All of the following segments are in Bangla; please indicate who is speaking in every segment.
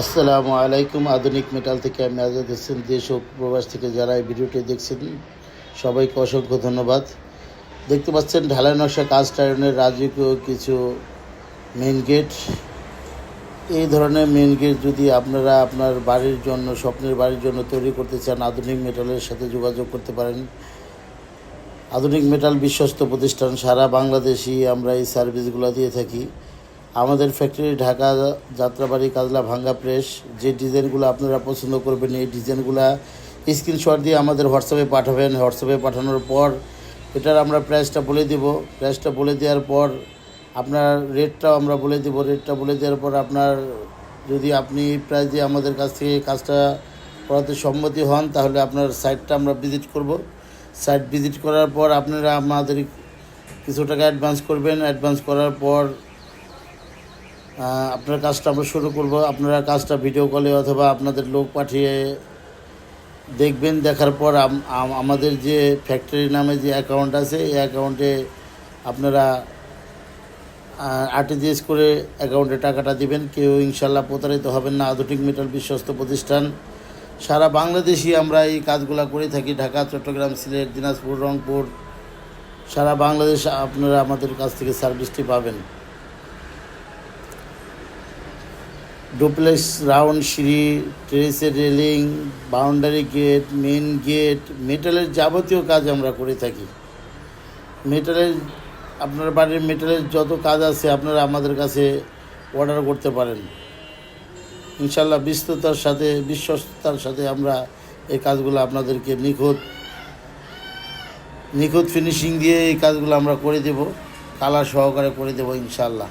Speaker 1: আসসালামু আলাইকুম। আধুনিক মেটাল থেকে আমি আজাদ হোসেন, দেশ ও প্রবাস থেকে যারা এই ভিডিওটি দেখছেন, সবাইকে অসংখ্য ধন্যবাদ। দেখতে পাচ্ছেন, ঢালাই নকশা কাজ টায়নের রাজকীয় কিছু মেন গেট এই ধরনের মেন গেট যদি আপনারা আপনার বাড়ির জন্য, স্বপ্নের বাড়ির জন্য তৈরি করতে চান, আধুনিক মেটালের সাথে যোগাযোগ করতে পারেন। আধুনিক মেটাল বিশ্বস্ত প্রতিষ্ঠান, সারা বাংলাদেশই আমরা এই সার্ভিসগুলো দিয়ে থাকি। আমাদের ফ্যাক্টরি ঢাকা যাত্রাবাড়ি, কাজলা ভাঙ্গা প্রেস যে ডিজাইনগুলো আপনারা পছন্দ করবেন, এই ডিজাইনগুলো স্ক্রিনশট দিয়ে আমাদের হোয়াটসঅ্যাপে পাঠাবেন। হোয়াটসঅ্যাপে পাঠানোর পর এটার আমরা প্রাইসটা বলে দেব। প্রাইসটা বলে দেওয়ার পর আপনার রেটটাও আমরা বলে দেব। রেটটা বলে দেওয়ার পর আপনার যদি আপনি প্রাইস দিয়ে আমাদের কাছ থেকে কাজটা করাতে সম্মতি হন, তাহলে আপনার সাইটটা আমরা ভিজিট করব। সাইট ভিজিট করার পর আপনারা আমাদের কিছু টাকা অ্যাডভান্স করবেন। অ্যাডভান্স করার পর আপনার কাজটা আমরা শুরু করব। আপনারা কাজটা ভিডিও কলে অথবা আপনাদের লোক পাঠিয়ে দেখবেন। দেখার পর আম- আম- আমাদের যে ফ্যাক্টরি নামে যে অ্যাকাউন্ট আছে, এই অ্যাকাউন্টে আপনারা আরটিজিএস করে অ্যাকাউন্টে টাকাটা দিবেন। কেউ ইনশাল্লাহ প্রতারিত হবেন না। আধুনিক মেটাল বিশ্বস্ত প্রতিষ্ঠান। সারা বাংলাদেশই আমরা এই কাজগুলো করে থাকি। ঢাকা, চট্টগ্রাম, সিলেট, দিনাজপুর, রংপুর। সারা বাংলাদেশ আপনারা আমাদের কাছ থেকে সার্ভিসটি পাবেন। ডুপ্লেক্স রাউন্ড সিঁড়ি, টেরেসের railing, boundary gate main gate, মেটালের যাবতীয় কাজ আমরা করে থাকি। মেটালের, আপনার বাড়ির মেটালের যত কাজ আছে আপনারা আমাদের কাছে অর্ডার করতে পারেন। ইনশাল্লাহ বিস্ততার সাথে, বিশ্বস্ততার সাথে আমরা এই কাজগুলো আপনাদেরকে নিখুঁত নিখুঁত ফিনিশিং দিয়ে এই কাজগুলো আমরা করে দেব, কালার সহকারে করে দেব ইনশাল্লাহ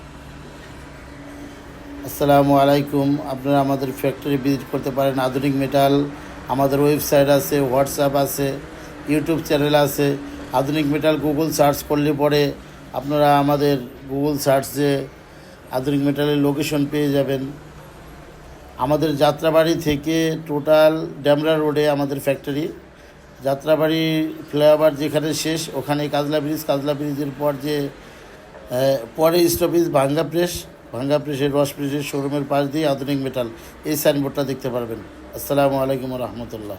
Speaker 1: আসসালামু আলাইকুম। আপনারা আমাদের ফ্যাক্টরি ভিজিট করতে পারেন। আধুনিক মেটাল আমাদের ওয়েবসাইট আছে হোয়াটসঅ্যাপ আছে ইউটিউব চ্যানেল আছে। আধুনিক মেটাল গুগল সার্চ করলে পরে আপনারা আমাদের গুগল সার্চে আধুনিক মেটালের লোকেশন পেয়ে যাবেন। আমাদের যাত্রাবাড়ি থেকে টোটাল ড্যামরা রোডে আমাদের ফ্যাক্টরি যাত্রাবাড়ি ফ্লাইওভার যেখানে শেষ, ওখানে কাজলা ব্রিজ কাজলা ব্রিজের পর যে পরে স্টপেজ ভাঙ্গা প্রেস ভাঙ্গা প্রেসের রস ব্রিজের, শোরুমের পাশ দিয়ে আধুনিক মেটাল এই সাইনবোর্ডটা দেখতে পারবেন। আসসালামু আলাইকুম রহমতুল্লাহ।